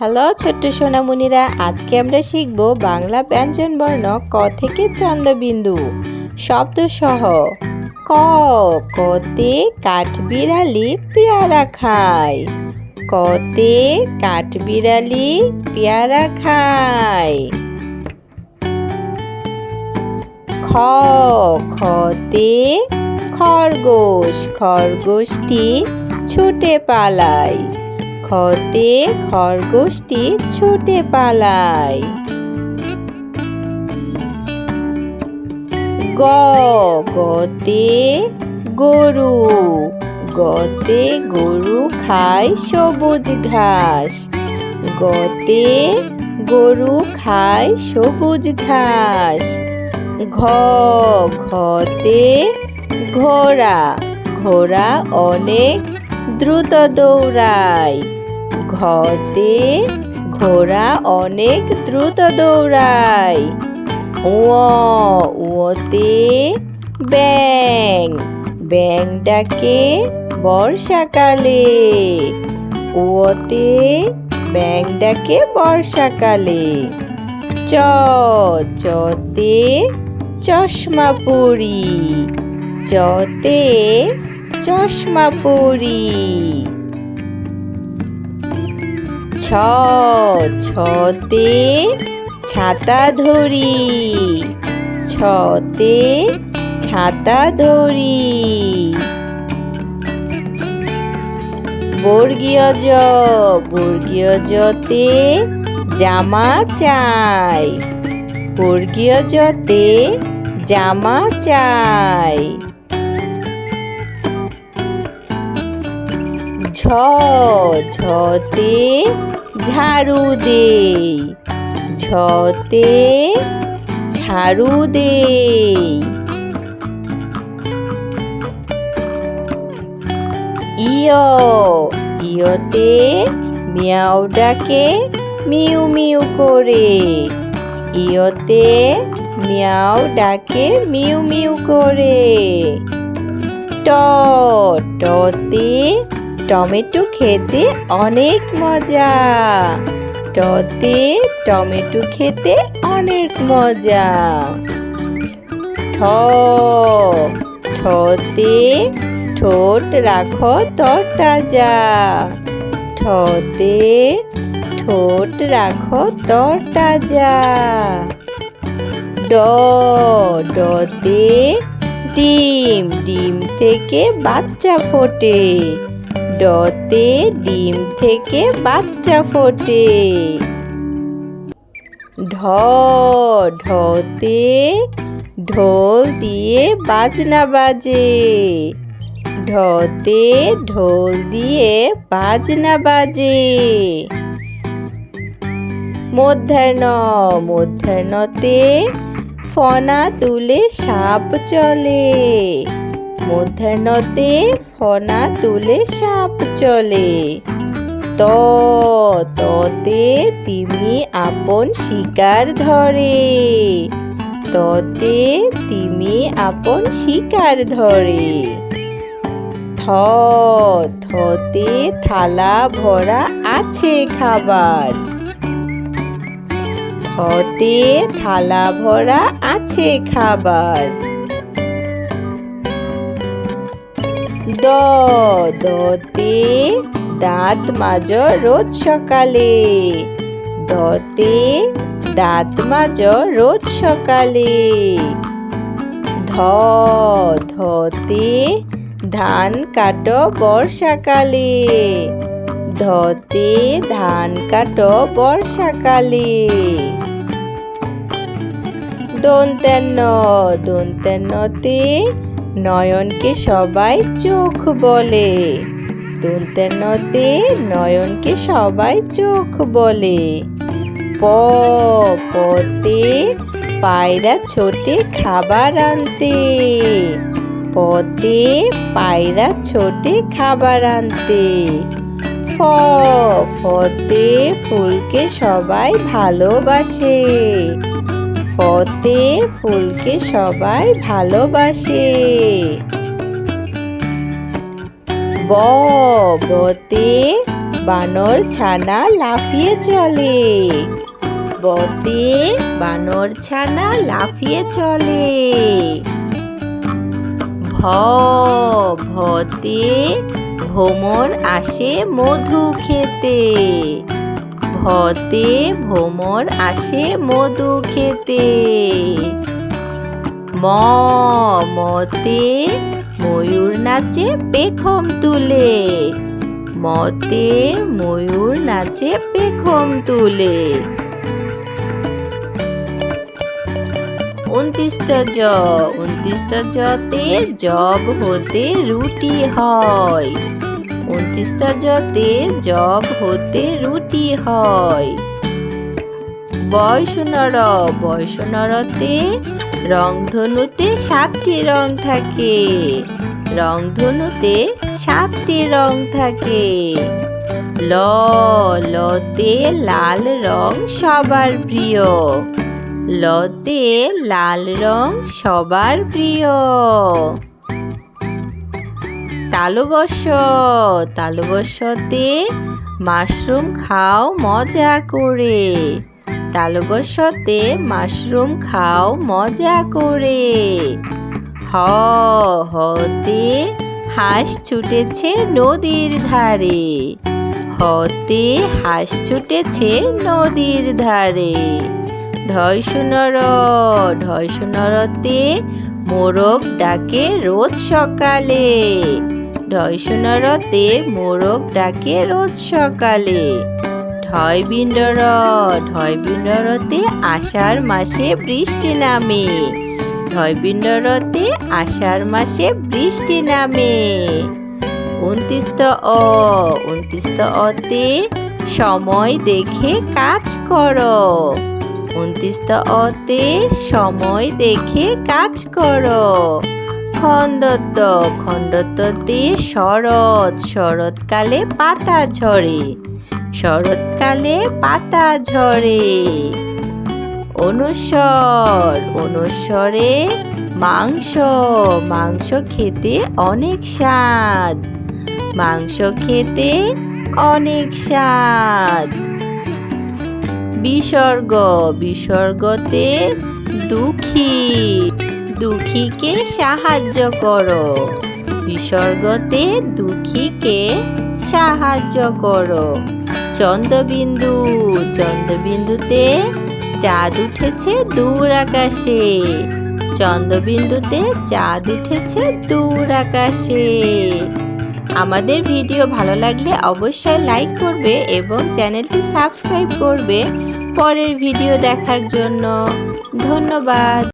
Hello ছোট্ট সোনামণিরা, আজকে আমরা শিখব বাংলা ব্যঞ্জন বর্ণ ক থেকে চন্দ্রবিন্দু শব্দ সহ, ক, কতে কাঠবিড়ালি পেয়ারা খায়। কতে কাঠবিড়ালি পেয়ারা খায়। খ, খতে খরগোশ, খরগোশটি ছুটে পালায়। খতে খরগোশটি ছুটে পালায়। গ, গতে গরু। গতে গরু খায় সবুজ ঘাস। গতে গরু খায় সবুজ ঘাস। ঘ, ঘতে ঘোড়া। ঘোড়া অনেক দ্রুত দৌড়ায়। ঘতে ঘোড়া অনেক দ্রুত দৌড়ায়। উয়, উয়তে ব্যাং ব্যাং ডাকে বর্ষাকালে। উয়তে ব্যাং ডাকে বর্ষাকালে। চ, চতে চশমা পরি। চতে চশমা পরি। ছ, ছতে ছাতা ধরি। ছতে ছাতা ধরি। বর্গীয় জ বর্গীয় জতে জামা চাই। বর্গীয় জতে জামা চাই। ঝতে ঝাড়ু দে ঝতে ঝাড়ু দে ইয়, ইয়তে মিয়াও ডাকে মিউ মিউ করে। ইয়তে মিয়াও ডাকে মিউ মিউ করে। ট, টতে টমেটো খেতে অনেক মজা। টতে টমেটো খেতে অনেক মজা। ঠ ঠতে ঠোঁট রাখো তরতাজা। ঠতে ঠোঁট রাখো তরতাজা। ড, ডতে ডিম ডিম থেকে বাচ্চা ফোটে। ডতে ডিম থেকে বাচ্চা ফোটে। ঢ, ঢতে ঢোল দিয়ে বাজনা বাজে। ঢতে ঢোল দিয়ে বাজনা বাজে। মধ্যাহ্ন, মধ্যাহ্নতে ফনা তুলে সাপ চলে। মধ্যাহ্নতে ফনা তুলে সাপ চলে। ত ততে তিমি আপন শিকার ধরে। ততে তিমি আপন শিকার ধরে। থ, থতে থালা ভরা আছে খাবার। থতে থালা ভরা আছে খাবার। দ দতে দাঁত মাজ রোজ সকালে। দতে দাঁত মাজ রোজ সকালে। ধ, ধতে ধান কাটো বর্ষাকালে। ধতে ধান কাটো বর্ষাকালে। দন্তেন্ন, দন্তেন্নতে নয়নকে সবাই চোখ বলে। দন্তেন্নতে নয়নকে সবাই চোখ বলে। প, পতে পায়রা ছোটে খাবার আনতে। পতে পায়রা ছোটে খাবার আনতে। ফ, ফতে ফুলকে সবাই ভালোবাসে। ফতে ফুলকে সবাই ভালোবাসে। ব, বতে বানর ছানা লাফিয়ে চলে। বতে বানর ছানা লাফিয়ে চলে। ভ, ভতে ভোমর আসে মধু খেতে। ভতে ভোমর আসে মধু খেতে। ম, মতে ময়ূর নাচে পেখম তুলে। মতে ময়ূর নাচে পেখম তুলে। উনত্রিশত জ উনত্রিশত জতে জব হতে রুটি হয়। উনত্রিশত জতে জব হতে রুটি হয়। বয়সনর বয়সনরতে রংধনুতে সাতটি রং থাকে। রংধনুতে সাতটি রং থাকে। ল, লতে লাল রং সবার প্রিয়। লতে লাল রং সবার প্রিয়। তালবস তালবসতে মাশরুম খাও, মজা করে। তালবসতে মাশরুম খাও, মজা করে। হ, হতে হাঁস ছুটেছে নদীর ধারে। হতে হাঁস ছুটেছে নদীর ধারে। ঢয় সুনর ঢয় সুনরতে মোরগ ডাকে রোজ সকালে। ঢয় সুনরতে মোরগ ডাকে রোজ সকালে। ঢয় বিন্ডর, ঢয় বিন্ডরতে আষাঢ় মাসে বৃষ্টি নামে। ঢয় বিন্ডরতে আষাঢ় মাসে বৃষ্টি নামে। উনত্রিশত অ উনত্রিশত অতে সময় দেখে কাজ করো। উনত্রিশত অতে সময় দেখে কাজ করো। খন্দত্ত খণ্ডত্বতে শরৎ, শরৎকালে পাতা ঝরে, শরৎকালে পাতা ঝরে। অনুসর, অনুসরে মাংস মাংস খেতে অনেক স্বাদ, মাংস খেতে অনেক স্বাদ। বিসর্গ, বিসর্গতে দুঃখী। দুঃখীকে সাহায্য করো। বিসর্গতে দুঃখীকে সাহায্য করো। চন্দ্রবিন্দু, চন্দ্রবিন্দুতে চাঁদ উঠেছে দূর আকাশে। চন্দ্রবিন্দুতে চাঁদ উঠেছে দূর আকাশে। আমাদের ভিডিও ভালো লাগলে অবশ্যই লাইক করবে এবং চ্যানেলটি সাবস্ক্রাইব করবে। পরের ভিডিও দেখার জন্য ধন্যবাদ।